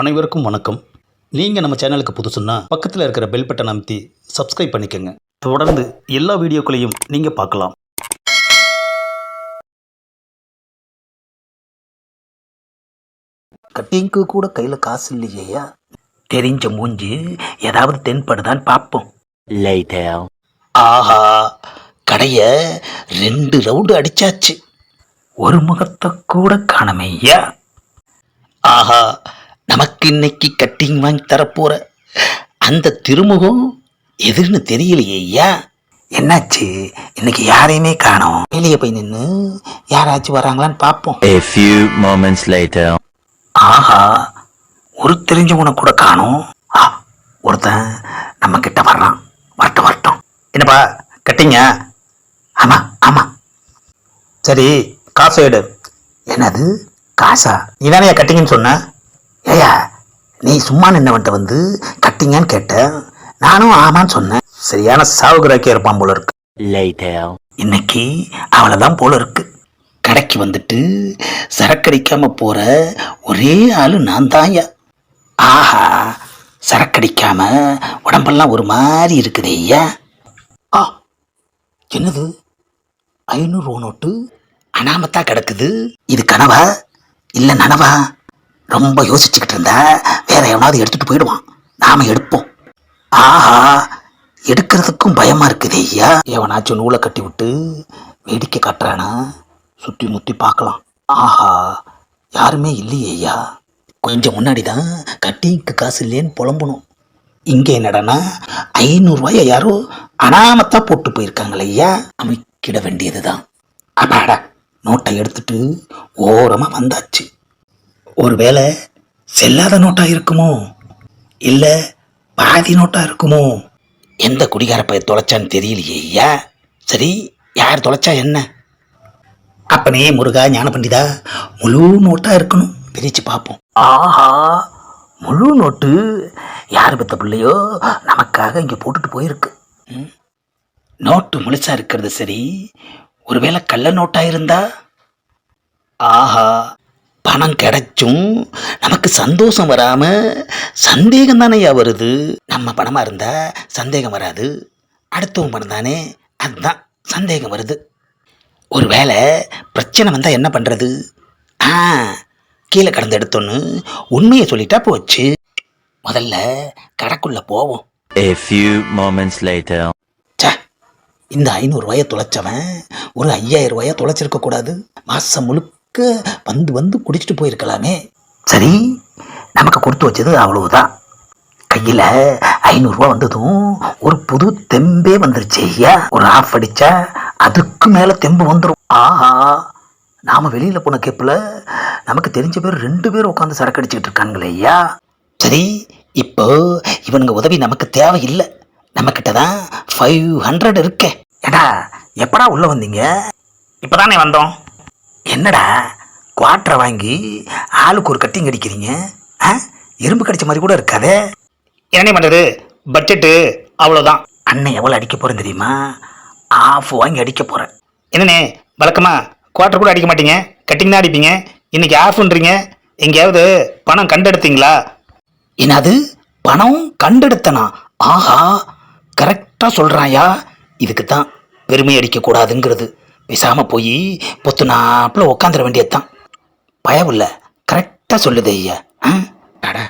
அனைவருக்கும் வணக்கம். நீங்கள் நம்ம சேனலுக்கு புதுசுன்னா பக்கத்தில் இருக்கிற பெல் பட்டனை அமைத்தி சப்ஸ்கிரைப் பண்ணிக்கோங்க. தொடர்ந்து எல்லா வீடியோக்களையும் நீங்கள் பார்க்கலாம். கட்டிங்க்கு கூட கையில் காசு இல்லையா தெரிஞ்ச மூஞ்சி ஏதாவது தென்படுதான்னு பார்ப்போம். ஆஹா கடைய ரெண்டு ரவுண்டு அடிச்சாச்சு. ஒரு முகத்தை கூட காணமையா? ஆஹா நமக்கு இன்னைக்கு கட்டிங் வாங்கி தரப்போற. அந்த திருமுகம் எதுன்னு தெரியலையே ஐயா. என்னாச்சு? இன்னைக்கு யாரையுமே காணோம். வெளியே போய் நின்று யாராச்சும் வராங்களான்னு பார்ப்போம். A few moments later. ஆஹா ஒரு தெரிஞ்சவனை கூட காணும். ஒருத்தன் நம்ம கிட்ட வர்றான். வரட்டும் வரட்டும். என்னப்பா கட்டிங்க ஆமா ஆமா. சரி காசு எடு. என்னது? காசா? நீ தானே கட்டிங்கன்னு சொன்ன? ஏயா நீ சும்மா நின்னவன்ட்ட வந்து கட்டிங்கன்னு கேட்ட. நானும் ஆமான்னு சொன்னேன். சரியான சாவுகிராக்கி இருப்பான் போல இருக்கு. இன்னைக்கு அவ்வளோதான் போல இருக்கு. கடைக்கு வந்துட்டு சரக்கடிக்காம போற ஒரே ஆளு நான் தான்யா ஆஹா சரக்கடிக்காம உடம்பெல்லாம் ஒரு மாதிரி இருக்குதே ஐயா. ஆ என்னது? ஐநூறு நோட்டு அனாமத்தா கிடக்குது. இது கனவா? இல்லை நனவா? ரொம்ப யோசிச்சுக்கிட்டு இருந்தா வேற எவனாவது எடுத்துட்டு போயிடுவான். நாம எடுப்போம். ஆஹா எடுக்கிறதுக்கும் பயமா இருக்குது ஐயா. எவனாச்சும் நூலை கட்டி விட்டு வேடிக்கை காட்டுறானா? சுற்றி முத்தி பார்க்கலாம். ஆஹா யாருமே இல்லையே ஐயா. கொஞ்சம் முன்னாடி தான் கட்டிங்க்கு காசு இல்லையேன்னு புலம்பணும். இங்கே என்னடனா ஐநூறுரூவாயை யாரோ அனாமத்தா போட்டு போயிருக்காங்களே ஐயா. அமைக்கிட வேண்டியது தான் அப்பாடா நோட்டை எடுத்துட்டு ஓரமாக வந்தாச்சு. ஒருவேளை செல்லாத நோட்டா இருக்குமோ? இல்லை பாதி நோட்டா இருக்குமோ? எந்த குடிகார பைய தொலைச்சான்னு தெரியலையே ஐயா. சரி யார் தொலைச்சா என்ன? அப்பனே முருகா ஞான பண்டிதா முழு நோட்டா இருக்கணும். பிரித்து பார்ப்போம். ஆஹா முழு நோட்டு யார் பெத்த பிள்ளையோ? நமக்காக இங்கே போட்டுட்டு போயிருக்கு. நோட்டு முழுசா இருக்கிறது சரி. ஒருவேளை கள்ள நோட்டா இருந்தா? ஆஹா பணம் கிடைச்சும் நமக்கு சந்தோஷம் வராம சந்தேகம் தானேயா வருது? நம்ம பணமா இருந்தா சந்தேகம் வராது. அடுத்தவன் பணம் தானே? அதுதான் சந்தேகம் வருது. ஒருவேளை பிரச்சனை வந்தால் என்ன பண்ணுறது ஆ கீழே கடந்து எடுத்தோன்னு உண்மையை சொல்லிட்டா போச்சு. முதல்ல கடைக்குள்ளே போவோம். A few moments later. இந்த ஐநூறுரூவாயை தொலைச்சவன் ஒரு ஐயாயிரம் ரூபாயை தொலைச்சிருக்க கூடாது. மாதம் முழுக்க வந்து வந்து குடிச்சிட்டு போயிருக்கலாமே. சரி நமக்கு கொடுத்து வச்சது அவ்வளவுதான். கையில் ஐநூறுரூவா வந்ததும் ஒரு புது தெம்பே வந்துருச்சு ஐயா. ஒரு ஆஃப் அடிச்சா அதுக்கு மேலே தெம்பு வந்துடும் ஆஹா நாம் வெளியில் போன கேப்பில் நமக்கு தெரிஞ்ச பேர் ரெண்டு பேர் உட்காந்து சரக்கு அடிச்சுக்கிட்டு இருக்காங்களே ஐயா. சரி இப்போ இவனுங்க உதவி நமக்கு தேவையில்லை. நம்மக்கிட்ட தான் ஃபைவ் ஹண்ட்ரட் இருக்கே. ஏடா எப்படா உள்ளே வந்தீங்க? இப்போ தானே வந்தோம். என்னடா? குவாட்டரை வாங்கி ஆளுக்கு ஒரு கட்டிங் அடிக்கிறீங்க? ஆ? எறும்பு கடிச்ச மாதிரி கூட இருக்காதே. என்ன பண்ணுறது பட்ஜெட்டு அவ்வளோதான் அண்ணன் எவ்வளோ அடிக்க போகிறேன் தெரியுமா? ஆஃப் வாங்கி அடிக்க போகிறேன் என்னண்ணே வழக்கமா குவார்ட்டர் கூட அடிக்க மாட்டீங்க. கட்டிங் தான் அடிப்பீங்க. இன்னைக்கு ஆஃப்ன்றீங்க. எங்கேயாவது பணம் கண்டெடுத்தீங்களா? என்னது? பணம் கண்டெடுத்தனா? ஆஹா கரெக்டாக சொல்கிறாயா இதுக்கு தான் பெருமை அடிக்கக்கூடாதுங்கிறது விசாமல் போய் பொத்து நாப்பில் உக்காந்துட வேண்டியதுதான். பயமில்ல கரெக்டாக சொல்லுது ஐயா. ஆ? அடா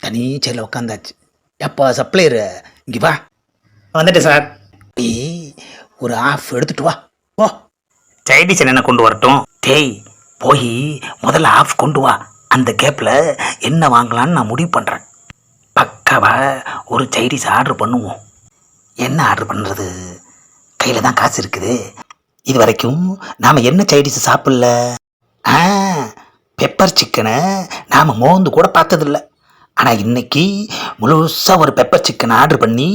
தனி சேரில் உட்காந்தாச்சு எப்போ சப்ளையரு? இங்கே வா. வந்துட்டேன் சார். ஏய் ஒரு ஆஃப் எடுத்துட்டு வா. ஓ சைடிஸ் என்ன கொண்டு வரட்டும்? டேய் போய் முதல்ல ஆஃப் கொண்டு வா. அந்த கேப்பில் என்ன வாங்கலான்னு நான் முடிவு பண்ணுறேன் பக்காவா ஒரு சைடிஷ் ஆர்டர் பண்ணுவோம். என்ன ஆர்டர் பண்ணுறது கையில் தான் காசு இருக்குது. இது வரைக்கும் நாம் என்ன சைடிஸ் சாப்பிடல? ஆ பெப்பர் சிக்கனை நாம் மோந்து கூட பார்த்ததில்ல. ஆனால் இன்னைக்கு முழுசாக ஒரு பெப்பர் சிக்கன் ஆர்டர் பண்ணி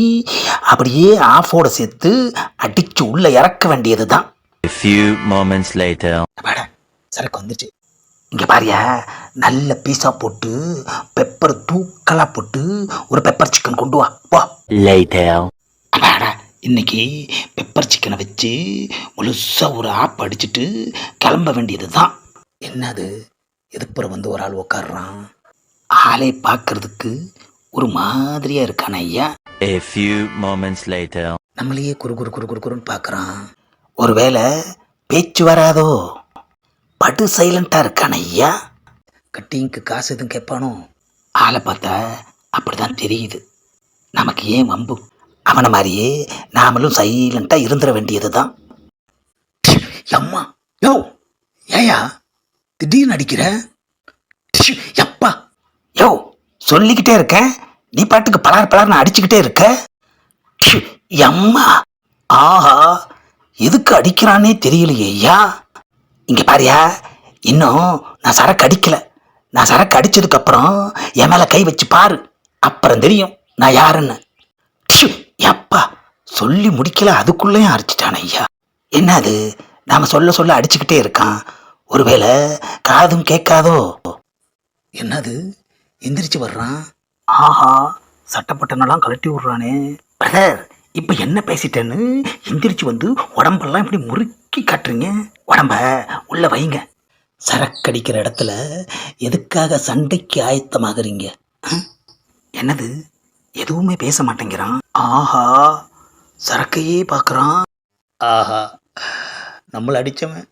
அப்படியே ஆஃபோட சேர்த்து அடித்து உள்ளே இறக்க வேண்டியது தான் A few moments later. அப்பாடா, சரக்கு வந்துச்சு. இங்கே பாரியா நல்ல பீஸா போட்டு பெப்பர் தூக்கலாக போட்டு ஒரு பெப்பர் சிக்கன் கொண்டு வா. போ அப்பாடா இன்னைக்கு பெப்பர் சிக்கனை வச்சு முழுசாக ஒரு ஆப் அடிச்சிட்டு கிளம்ப வேண்டியது தான் என்னது? எதுப்புறம் வந்து ஒரு ஆள் உட்காடுறான் ஆள் பார்க்கறதுக்கு ஒரு மாதிரியா இருக்கான ஐயா. A few moments later. நம்மளையே குறு குறு குறு குறு குறுன்னு பார்க்குறான் ஒருவேளை பேச்சு வராதோ? படு சைலண்ட்டாக இருக்கான ஐயா. கட்டிங்க்கு காசு எதுவும் கேட்பானோ? ஆளை பார்த்தா அப்படிதான் தெரியுது. நமக்கு ஏன் வம்பு? அவனை மாதிரியே நாமளும் சைலண்ட்டாக இருந்துட வேண்டியது தான் அம்மா யோ ஏயா திடீர்னு அடிக்கிற? எப்பா யோ சொல்லிக்கிட்டே இருக்கேன் நீ பாட்டுக்கு பலார் பலார்னு அடிச்சுக்கிட்டே இருக்க? ப்ஷு, எம்மா ஆஹா எதுக்கு அடிக்கிறானே தெரியலையே ஐயா. இங்கே பாரியா இன்னும் நான் சரக்கு அடிக்கல. நான் சரக்கு அடிச்சதுக்கப்புறம் என் மேலே கை வச்சு பாரு. அப்புறம் தெரியும் நான் யாருன்னு. எப்பா சொல்லி முடிக்கல அதுக்குள்ளேயும் அடிச்சிட்டானே ஐயா. என்னது? நாம சொல்ல சொல்ல அடிச்சுக்கிட்டே இருக்கான். ஒருவேளை காதும் கேட்காதோ? என்னது? எந்திரிச்சு வர்றான்? ஆஹா சட்டப்பட்டனெல்லாம் கழட்டி விடுறானே. பிரதர் இப்போ என்ன பேசிட்டேன்னு? எந்திரிச்சு வந்து உடம்பெல்லாம் இப்படி முறுக்கி காட்டுறீங்க? உடம்ப உள்ள வைங்க. சரக்கடிக்கிற இடத்துல எதுக்காக சண்டைக்கு ஆயத்தமாகறீங்க? என்னது? எதுவுமே பேச மாட்டேங்கிறான். ஆஹா சரக்கையே பார்க்குறான். ஆஹா நம்மளை அடித்தவன்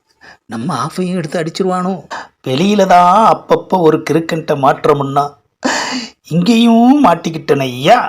நம்ம ஆஃபையும் எடுத்து அடிச்சிருவானோ? வெளியில தான் அப்பப்போ ஒரு கிறுக்கன்ட்ட மாற்றமுன்னா இங்கேயும் மாட்டிக்கிட்டன ஐயா.